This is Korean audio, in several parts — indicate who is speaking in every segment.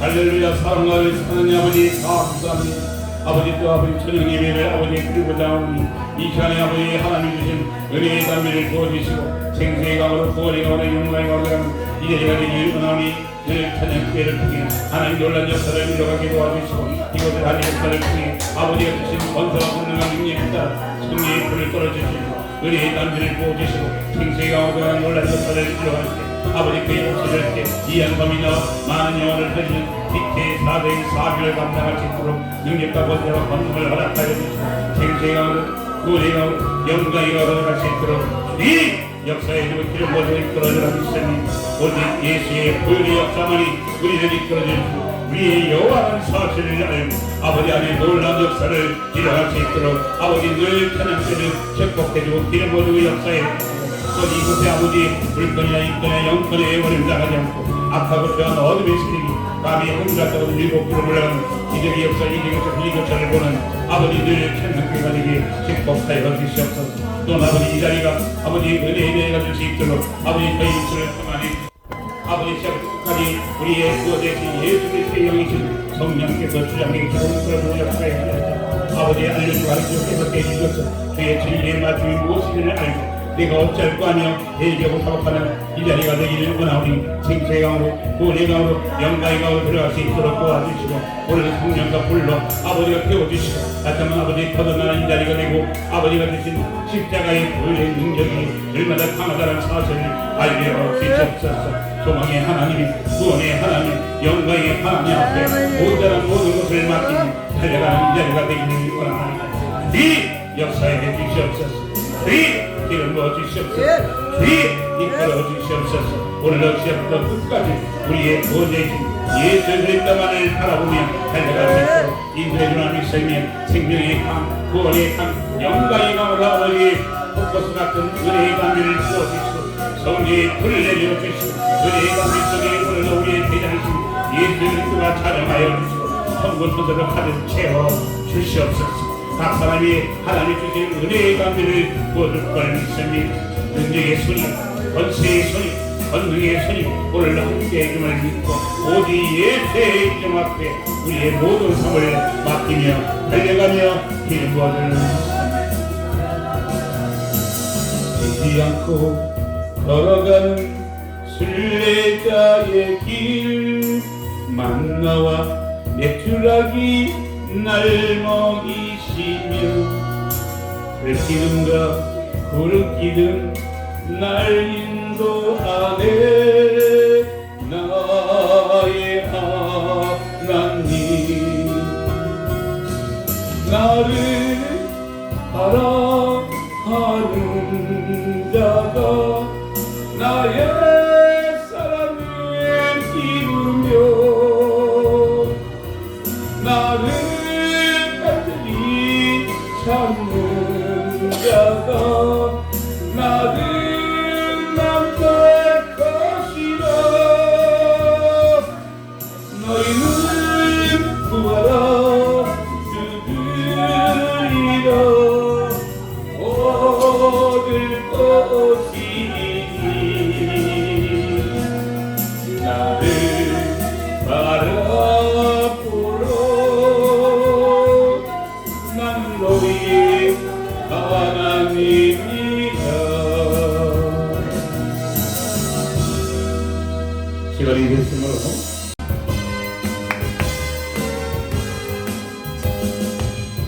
Speaker 1: 할렐루야 사랑하는 하나님 아버지 감사합니다 아버지 또 아버지 천영 예배를 아버지 드리고자 하오니 이 시간에 아버지 하나님 주신 은혜의 담배를 부어주시고 생수의 강으로 구원의 강으로 영광의 강으로 이 자리가 되기를 원하오니 늘 찬양 기회를 통해 하나님 놀란 역사를 이뤄가게 도와주시고 이곳을 하나님 역사를 통해 아버지가 주신 권세와 권능과 능력에 따라 승리의 불을 떨어주시고 은혜의 담배를 부어주시고 생수의 강으로 놀란 역사를 이뤄가시고 아버지 그의 목소리를 때이 많은 영혼을 드리는 빛의 사대의 사비를 감당할 수 있도록 능력과 권세와 권능을 허락하여 주시고 생수의 강으로 구원의 강으로 영광의 강으로 갈수 있도록 이 역사의 주기를 모두 이끌어주라 믿으니 오직 예수의 보혈의 역사만이 우리를 이끌어주시고 우리의 여호와는 사실을 알고 아버지 안에 놀라운 역사를 일어날 수 있도록 아버지 늘 찬양되는 축복해주고 기름 모두 역사에 또 이곳에 아버지 불건이나 인권이나 영권의 애원을 당하지 않고 악하고 죄한 어둠의 세력이 감히 혼자서 일곱 그로 올라가는 기적의 역사 이적에서 이 역사를 보는 아버지 늘 찬양교가 되게 축복하여 주시옵소서 또 아버지 이 자리가 아버지 은혜의 대회가 될수 있도록 아버지 저희 입술을 통하니 아버지 시작까지 우리의 구원되신 예수 그리스도의 영이신 성령께서 주장해 주시고 그런 역사에 하셔서 아버지 알려주고 알려주고 해주셔서 주의 진리의 말씀이 무엇인지를 알고 내가 어찌할 거 아니요 대기하고 사업하는 이 자리가 되기를 원하오니 생수의 강으로 구원의 강으로 영광의 강으로 들어갈 수 있도록 도와주시고 오늘 성령과 불러 아버지가 태워주시고 다시한번 아버지 거듭나는 이 자리가 되고 아버지가 주신 십자가의 보혈의 능력이 얼마나 강하다는 사실을 알려 주시옵소서. 소망의 하나님 구원의 하나님 영광의 하나님 앞에 모자란 모든 것을 맡기는 달려가는 이 자리가 되기를 원하나이다. 이 역사에 주시옵소서. 이 부어 주시옵소서. 이 이끌어 주시옵소서. 오늘 역시부터 끝까지 우리의 구원자이신 예수 그리스도만을 바라보며 달려갈 수 있도록 인도해 주나 믿으며 생명의 강 구원의 강 영광의 강으로 아버지 폭포수 같은 은혜의 강비를 부어주시고 성리의 불을 내려 주시고 은혜의 강비 속에 오늘 우리의 대장이신 예수 그리스도가 촬영하여 주시고 성군 선서를 가득 채워 주시옵소서 각 사람이 하나님 주신 은혜의 감비를 부어줄 걸 믿습니다. 능력의 손이, 권세의 손이, 권능의 손이 오늘 함께 해 줌을 믿고 오직 예수의 이름 앞에 우리의 모든 삶을 맡기며 달려가며 길 부어주는 지지 않고 걸어가는 순례자의 길 만나와 맥주라기 날 먹이시며 들기름과 구름기름 날 인도하네 나의 하나님. 나를 바라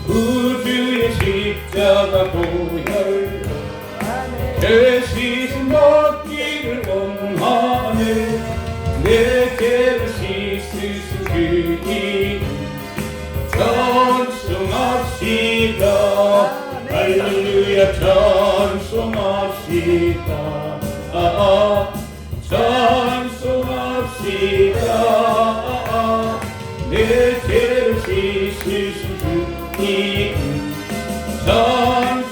Speaker 1: 구주의 십자가 보혈 대신 먹기를 원하네. 내 죄를 씻으신 할렐루야 찬송합시다 아, 아, 찬송합시다 아, 내 죄를 씻으신 그이 찬송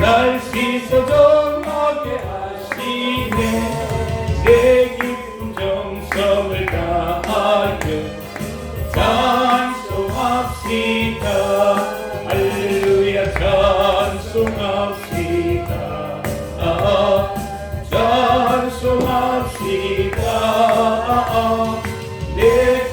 Speaker 1: 날 씻어 정하게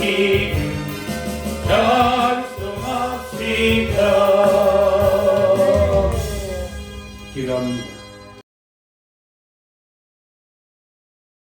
Speaker 1: 내죄